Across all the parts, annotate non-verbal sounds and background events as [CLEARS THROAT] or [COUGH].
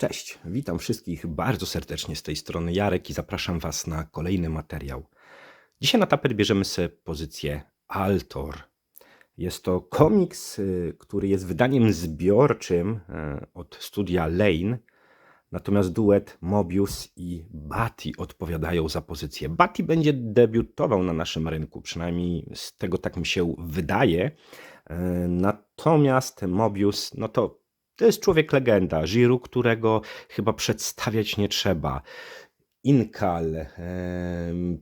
Cześć, witam wszystkich bardzo serdecznie z tej strony Jarek i zapraszam Was na kolejny materiał. Dzisiaj na tapet bierzemy sobie pozycję Altor. Jest to komiks, y, który jest wydaniem zbiorczym y, od studia Lane, natomiast duet Mobius i Batty odpowiadają za pozycję. Batty będzie debiutował na naszym rynku, przynajmniej z tego tak mi się wydaje. Y, Natomiast Mobius, no to to jest człowiek legenda, Giru, którego chyba przedstawiać nie trzeba. Inkal,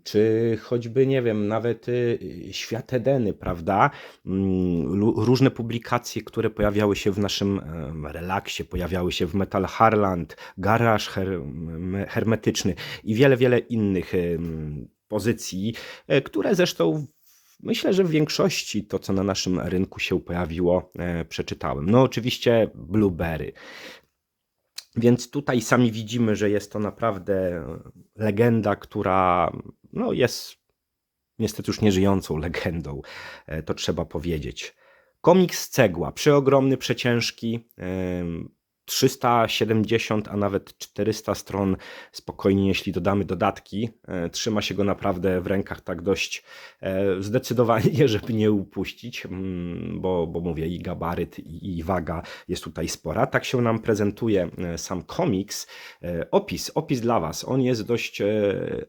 czy choćby, nie wiem, nawet y, Świat Edeny, prawda? Mm, Różne publikacje, które pojawiały się w naszym relaksie, pojawiały się w Metal Harland, Garaż her- Hermetyczny i wiele, wiele innych pozycji, e, które zresztą Myślę, że w większości to, co na naszym rynku się pojawiło, e, przeczytałem. No, oczywiście Blueberry. Więc tutaj sami widzimy, że jest to naprawdę legenda, która no, jest niestety już nieżyjącą legendą. E, To trzeba powiedzieć. Komiks Cegła, przeogromny, przeciężki. Em, 370, a nawet 400 stron spokojnie, jeśli dodamy dodatki. E, Trzyma się go naprawdę w rękach tak dość e, zdecydowanie, [LAUGHS] żeby nie upuścić, mm, bo, bo mówię, i gabaryt, i, waga jest tutaj spora. Tak się nam prezentuje e, sam komiks. Opis, opis dla Was, on jest dość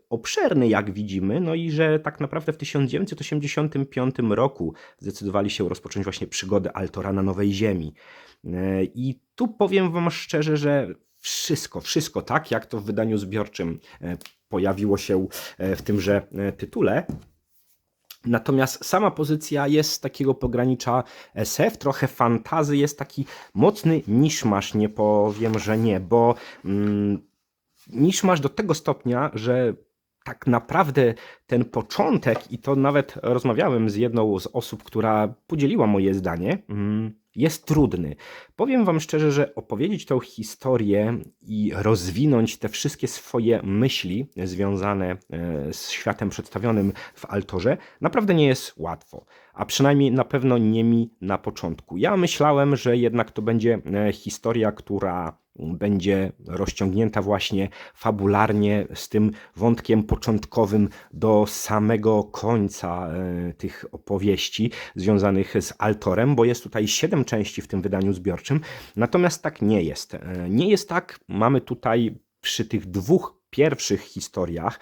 obszerny, jak widzimy, no i że tak naprawdę w 1985 roku zdecydowali się rozpocząć właśnie przygodę Altora na Nowej Ziemi. I tu powiem Wam szczerze, że wszystko, wszystko tak, jak to w wydaniu zbiorczym e, pojawiło się e, w tymże e, tytule. Natomiast sama pozycja jest takiego pogranicza SF, trochę fantazy, jest taki mocny niszmasz, nie powiem, że nie, bo mm, niszmasz do tego stopnia, że tak naprawdę ten początek, i to nawet rozmawiałem z jedną z osób, która podzieliła moje zdanie, mm, jest trudny. Powiem Wam szczerze, że opowiedzieć tą historię i rozwinąć te wszystkie swoje myśli związane e, z światem przedstawionym w Altorze naprawdę nie jest łatwo. A przynajmniej na pewno nie mi na początku. Ja myślałem, że jednak to będzie e, historia, która będzie rozciągnięta właśnie fabularnie z tym wątkiem początkowym do samego końca e, tych opowieści związanych z Altorem, bo jest tutaj siedem części w tym wydaniu zbiorczym. Natomiast tak nie jest. E, Nie jest tak. Mamy tutaj przy tych dwóch pierwszych historiach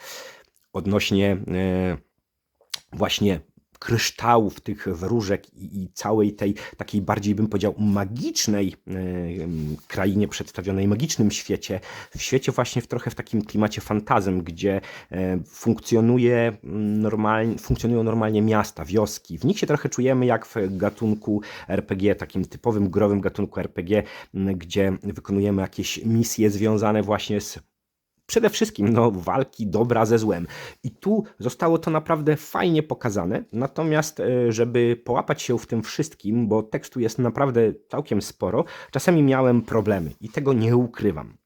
odnośnie e, właśnie kryształów, tych wróżek i, i całej tej takiej bardziej bym powiedział magicznej em, krainie przedstawionej, magicznym świecie, w świecie właśnie w trochę w takim klimacie fantazem, gdzie e, funkcjonuje normalnie, funkcjonują normalnie miasta, wioski. W nich się trochę czujemy jak w gatunku RPG, takim typowym growym gatunku RPG, gdzie wykonujemy jakieś misje związane właśnie z przede wszystkim no, walki dobra ze złem. I tu zostało to naprawdę fajnie pokazane. Natomiast, e, żeby połapać się w tym wszystkim, bo tekstu jest naprawdę całkiem sporo, czasami miałem problemy i tego nie ukrywam.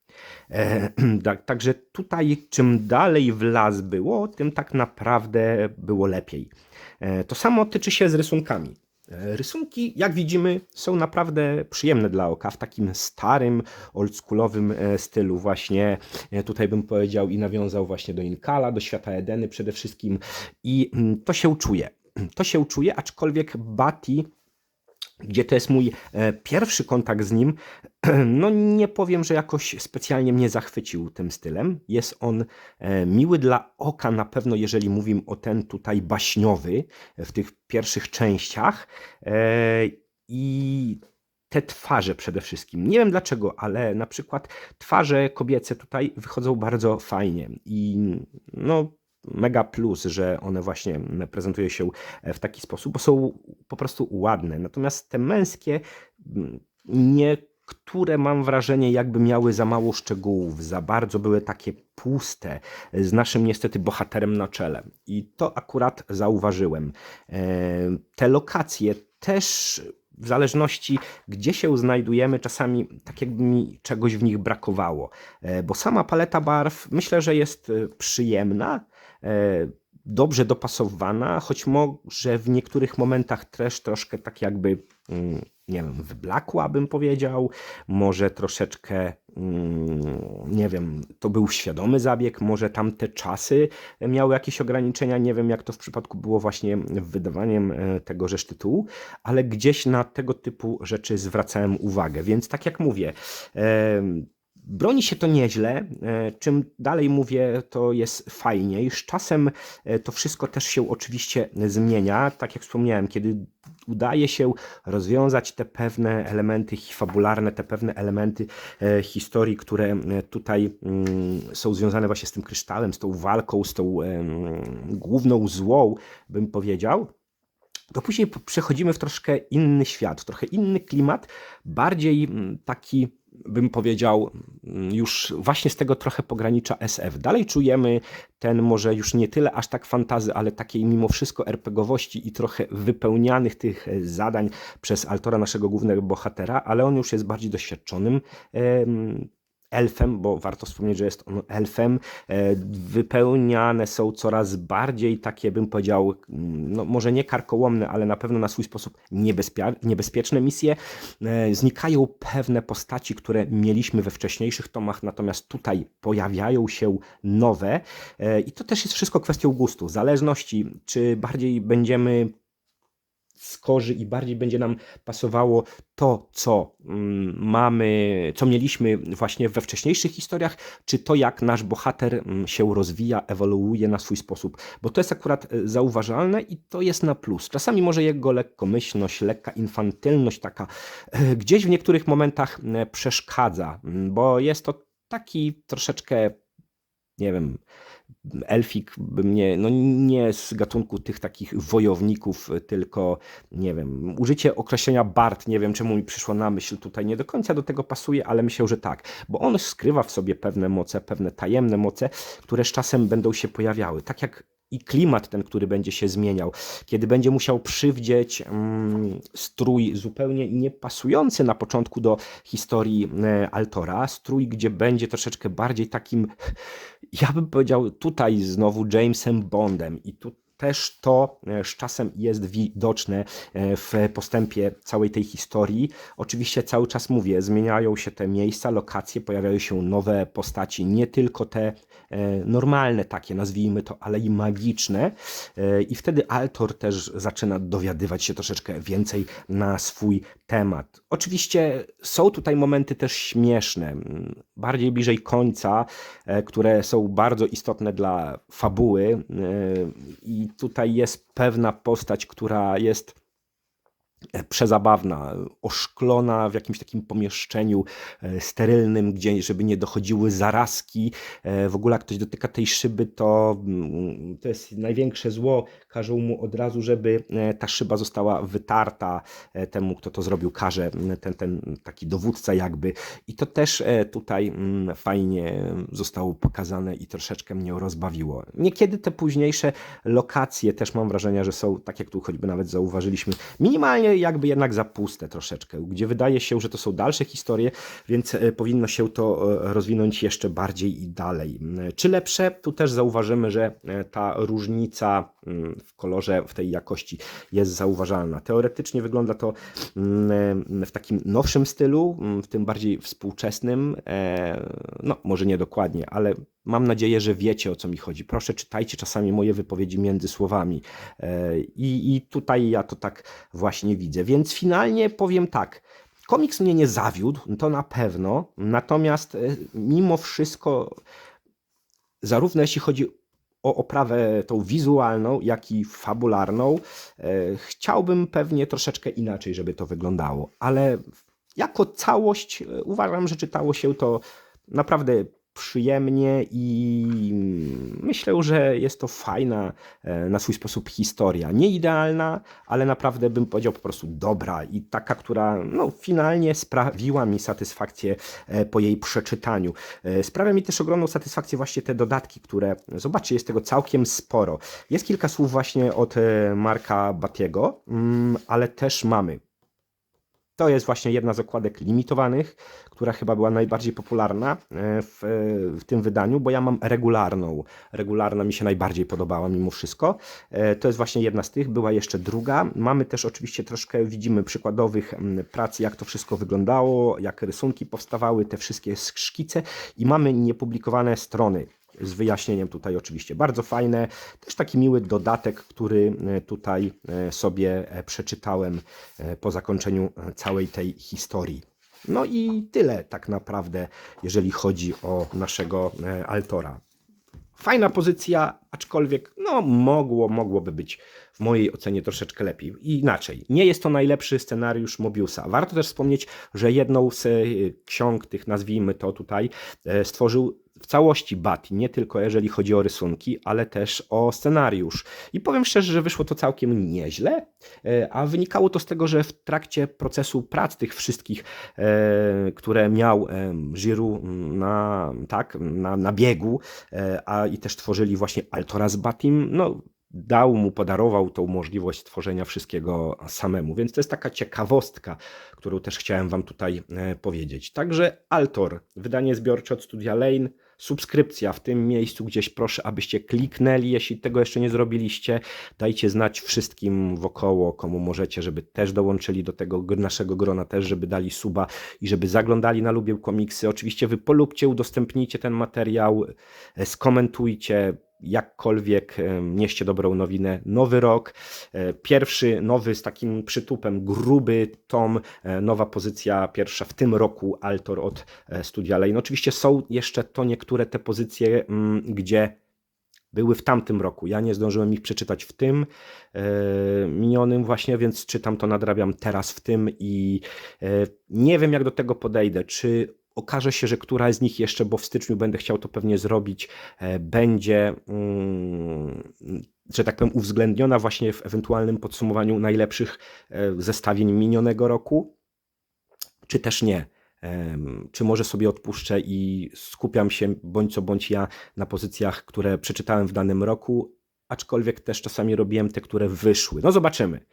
E, [CLEARS THROAT] tak, także tutaj, czym dalej w las było, tym tak naprawdę było lepiej. E, to samo tyczy się z rysunkami. E, Rysunki, jak widzimy, są naprawdę przyjemne dla oka w takim starym, oldschoolowym e, stylu. Właśnie e, tutaj bym powiedział i nawiązał właśnie do Inkala, do świata Edeny przede wszystkim. I mm, to się czuje. [CLEARS THROAT] To się czuje, aczkolwiek Bati gdzie to jest mój pierwszy kontakt z nim, [CLEARS THROAT] no nie powiem, że jakoś specjalnie mnie zachwycił tym stylem. Jest on e, miły dla oka na pewno, jeżeli mówimy o ten tutaj baśniowy e, w tych pierwszych częściach. E, I te twarze przede wszystkim. Nie wiem dlaczego, ale na przykład twarze kobiece tutaj wychodzą bardzo fajnie i no mega plus, że one właśnie prezentują się w taki sposób, bo są po prostu ładne. Natomiast te męskie mm, niektóre mam wrażenie jakby miały za mało szczegółów, za bardzo były takie puste, z naszym niestety bohaterem na czele. I to akurat zauważyłem. E, Te lokacje też w zależności gdzie się znajdujemy, czasami tak jakby mi czegoś w nich brakowało. E, Bo sama paleta barw myślę, że jest e, przyjemna. Dobrze dopasowana, choć może w niektórych momentach też troszkę tak jakby, mm, nie wiem, wyblakła bym powiedział, może troszeczkę, mm, nie wiem, to był świadomy zabieg, może tamte czasy miały jakieś ograniczenia, nie wiem jak to w przypadku było właśnie wydawaniem e, tegożeż tytułu, ale gdzieś na tego typu rzeczy zwracałem uwagę, więc tak jak mówię, Broni się to nieźle. E, czym dalej mówię, to jest fajniej. Z czasem e, to wszystko też się oczywiście zmienia. Tak jak wspomniałem, kiedy udaje się rozwiązać te pewne elementy fabularne, te pewne elementy e, historii, które tutaj mm, są związane właśnie z tym kryształem, z tą walką, z tą główną złą, bym powiedział to później przechodzimy w troszkę inny świat, trochę inny klimat, bardziej taki bym powiedział, już właśnie z tego trochę pogranicza SF. Dalej czujemy ten może już nie tyle aż tak fantazy, ale takiej mimo wszystko RPGowości i trochę wypełnianych tych e, zadań przez Altora, naszego głównego bohatera, ale on już jest bardziej doświadczonym elfem, bo warto wspomnieć, że jest on elfem, e, wypełniane są coraz bardziej takie, bym powiedział, mm, no może nie karkołomne, ale na pewno na swój sposób niebezpieczne misje. E, znikają pewne postaci, które mieliśmy we wcześniejszych tomach, natomiast tutaj pojawiają się nowe e, i to też jest wszystko kwestią gustu, zależności, czy bardziej będziemy skorzy i bardziej będzie nam pasowało to, co mm, mamy, co mieliśmy właśnie we wcześniejszych historiach, czy to, jak nasz bohater mm, się rozwija, ewoluuje na swój sposób. Bo to jest akurat e, zauważalne i to jest na plus. Czasami może jego lekkomyślność, lekka infantylność taka e, gdzieś w niektórych momentach e, przeszkadza, mm, bo jest to taki troszeczkę, nie wiem, elfik mnie, no nie z gatunku tych takich wojowników, tylko nie wiem, użycie określenia Bart, nie wiem czemu mi przyszło na myśl tutaj, nie do końca do tego pasuje, ale myślę, że tak, bo on skrywa w sobie pewne moce, pewne tajemne moce, które z czasem będą się pojawiały. Tak jak i klimat ten, który będzie się zmieniał, kiedy będzie musiał przywdzieć mm, strój zupełnie niepasujący na początku do historii e, Altora, strój, gdzie będzie troszeczkę bardziej takim, ja bym powiedział tutaj znowu Jamesem Bondem. I tu też to e, z czasem jest widoczne e, w postępie całej tej historii. Oczywiście cały czas mówię, zmieniają się te miejsca, lokacje, pojawiają się nowe postaci, nie tylko te e, normalne takie, nazwijmy to, ale i magiczne. I wtedy Altor też zaczyna dowiadywać się troszeczkę więcej na swój temat. Oczywiście są tutaj momenty też śmieszne, bardziej bliżej końca, które są bardzo istotne dla fabuły i tutaj jest pewna postać, która jest przezabawna, oszklona w jakimś takim pomieszczeniu e, sterylnym, gdzie żeby nie dochodziły zarazki. E, w ogóle jak ktoś dotyka tej szyby, to mm, to jest największe zło. Każą mu od razu, żeby e, ta szyba została wytarta. Temu, kto to zrobił, każe ten, ten taki dowódca jakby. I to też tutaj mm, fajnie zostało pokazane i troszeczkę mnie rozbawiło. Niekiedy te późniejsze lokacje też mam wrażenie, że są, tak jak tu choćby nawet zauważyliśmy, minimalnie jakby jednak za puste troszeczkę, gdzie wydaje się, że to są dalsze historie, więc e, powinno się to e, rozwinąć jeszcze bardziej i dalej. E, czy lepsze? Tu też zauważymy, że ta różnica mm, w kolorze, w tej jakości jest zauważalna. Teoretycznie wygląda to mm, w takim nowszym stylu, mm, w tym bardziej współczesnym, no może nie dokładnie, ale Mam nadzieję, że wiecie o co mi chodzi. Proszę czytajcie czasami moje wypowiedzi między słowami. E, I, I tutaj ja to tak właśnie widzę. Więc finalnie powiem tak. Komiks mnie nie zawiódł, to na pewno. Natomiast e, mimo wszystko, zarówno jeśli chodzi o oprawę tą wizualną, jak i fabularną, e, chciałbym pewnie troszeczkę inaczej, żeby to wyglądało. Ale jako całość uważam, że czytało się to naprawdę przyjemnie i myślę, że jest to fajna e, na swój sposób historia. Nie idealna, ale naprawdę bym powiedział po prostu dobra i taka, która no, finalnie sprawiła mi satysfakcję e, po jej przeczytaniu. E, sprawia mi też ogromną satysfakcję właśnie te dodatki, które, zobaczcie, jest tego całkiem sporo. Jest kilka słów właśnie od Marka Batiego, mm, ale też mamy To jest właśnie jedna z okładek limitowanych, która chyba była najbardziej popularna e, w, w tym wydaniu, bo ja mam regularną. Regularna mi się najbardziej podobała mimo wszystko. E, To jest właśnie jedna z tych, była jeszcze druga. Mamy też oczywiście troszkę, widzimy przykładowych prac, jak to wszystko wyglądało, jak rysunki powstawały, te wszystkie szkice i mamy niepublikowane strony z wyjaśnieniem tutaj oczywiście. Bardzo fajne, też taki miły dodatek, który e, tutaj e, sobie e, przeczytałem po zakończeniu całej tej historii. No i tyle tak naprawdę, jeżeli chodzi o naszego Altora. Fajna pozycja, aczkolwiek no mogło, mogłoby być w mojej ocenie troszeczkę lepiej. Inaczej, nie jest to najlepszy scenariusz Mobiusa. Warto też wspomnieć, że jedną z ksiąg tych, nazwijmy to tutaj, stworzył w całości Bati, nie tylko jeżeli chodzi o rysunki, ale też o scenariusz. I powiem szczerze, że wyszło to całkiem nieźle, e, a wynikało to z tego, że w trakcie procesu prac tych wszystkich, e, które miał e, Giroud na, tak, na, na biegu, e, a i też tworzyli właśnie Altora z Batim, no dał mu, podarował tą możliwość tworzenia wszystkiego samemu. Więc to jest taka ciekawostka, którą też chciałem Wam tutaj e, powiedzieć. Także Altor, wydanie zbiorcze od Studia Lane, subskrypcja w tym miejscu gdzieś proszę, abyście kliknęli, jeśli tego jeszcze nie zrobiliście. Dajcie znać wszystkim wokoło, komu możecie, żeby też dołączyli do tego naszego grona, też żeby dali suba i żeby zaglądali na Lubię Komiksy. Oczywiście wy polubcie, udostępnijcie ten materiał, e, skomentujcie, jakkolwiek e, nieście dobrą nowinę. Nowy rok, e, pierwszy nowy z takim przytupem, gruby tom, e, nowa pozycja pierwsza w tym roku, Altor od Studia Lane. Oczywiście są jeszcze to niektóre te pozycje, mm, gdzie były w tamtym roku. Ja nie zdążyłem ich przeczytać w tym minionym właśnie, więc czytam to, nadrabiam teraz w tym i nie wiem jak do tego podejdę, czy okaże się, że któraś z nich jeszcze, bo w styczniu będę chciał to pewnie zrobić, e, będzie, mm, że tak powiem, uwzględniona właśnie w ewentualnym podsumowaniu najlepszych e, zestawień minionego roku, czy też nie. Czy może sobie odpuszczę i skupiam się bądź co bądź ja na pozycjach, które przeczytałem w danym roku, aczkolwiek też czasami robiłem te, które wyszły. No zobaczymy.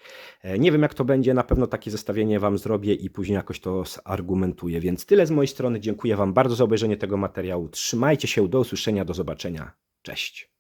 E, Nie wiem jak to będzie, na pewno takie zestawienie Wam zrobię i później jakoś to zargumentuję. Więc tyle z mojej strony. Dziękuję Wam bardzo za obejrzenie tego materiału. Trzymajcie się, do usłyszenia, do zobaczenia. Cześć.